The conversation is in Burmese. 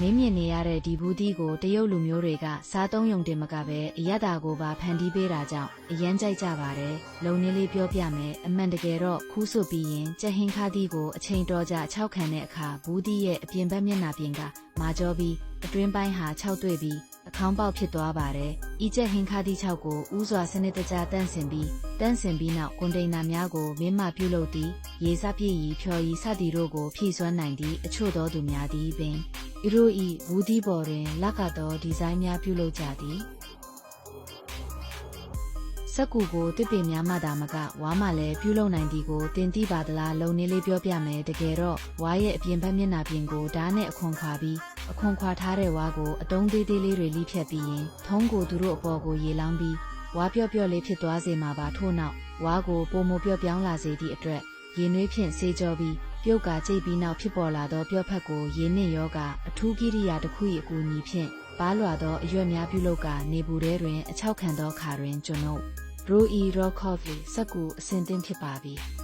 မင်းမြင်နေရတဲ့ဒီဘူးတီးကိုတရုတ်လူမျိုးတွေကစားသုံးယုံတင်မကပဲအရတာကိုပါဖန်တီးပေးတာကြောင့်အရန်ကြိုက်ကြပါတယ်လုံနေလေးပြောပြမယ်အမှန်တကယ်တော့ခူးဆွပြီးရင်ကြက်ဟင်းခါတီးကိုအချိန်တော်ကြာ၆ခံတဲ့အခါဘူးတီးရဲ့အပြင်ဘက်မျက်နှာပြင်ကမာကြောပြီးအတွင်းပိုင်းဟာ၆တွေ့ပြီးအခေါင်းပေါက်ဖြစ်သွားပါတယ်။ဤကျက်ဟင်းခါတီ6ကိုဥစွာစနစ်တကျတန့်စင်ပြီးတန့်စင်ပြီးနောက်ကွန်တိန်နာများကိုမင်းမပြုလုပ်သည့်ရေစပြည့်ရီဖြော်ရီစသည်တို့ကိုဖြည့်စွမ်းနိုင်သည့်အချို့သောသူများသည်ပင် ဤတို့ဤဘူးဒီပေါ်တွင်လက်ကတော့ဒီဇိုင်းများပြုလုပ်ကြသည်စက်ကူကိုတစ်ပင်များမှသာမကဝါမှလည်းပြုလုပ်နိုင်သည်ကိုတင်တိပါသလားလုံနေလေးပြောပြမယ်တကယ်တော့ဝါရဲ့အပြင်ဘက်မျက်နှာပြင်ကိုဓာတ်နဲ့အခွန်ခွာပြီးအခွန်ခွာထားတဲ့ဝါကိုအတုံးသေးသေးလေးတွေလိဖြတ်ပြီးရင်ထုံးကိုသူတို့အပေါ်ကိုရေလောင်းပြီးဝါပြော့ပြော့လေးဖြစ်သွားစေမှာပါထို့နောက်ဝါကိုပုံမပြော့ပြောင်းလာစေသည့်အတွက်ရေနွေးဖြင့်ဆေးကြောပြီး ပြုတ်ကာကြိတ်ပြီးနောက်ဖြစ်ပေါ်လာသောပြော့ဖက်ကိုရေနှင့်ရောကအထူးကိရိယာတစ်ခု၏အကူအညီဖြင့်ပါလွာသောအရွက်များပြုလုပ်ကာနေပူထဲတွင် အချောက်ခံသောခါတွင်ကျွန်ုပ် Rui Rockhoff စက်ကူအစင်သင့်ဖြစ်ပါပြီ။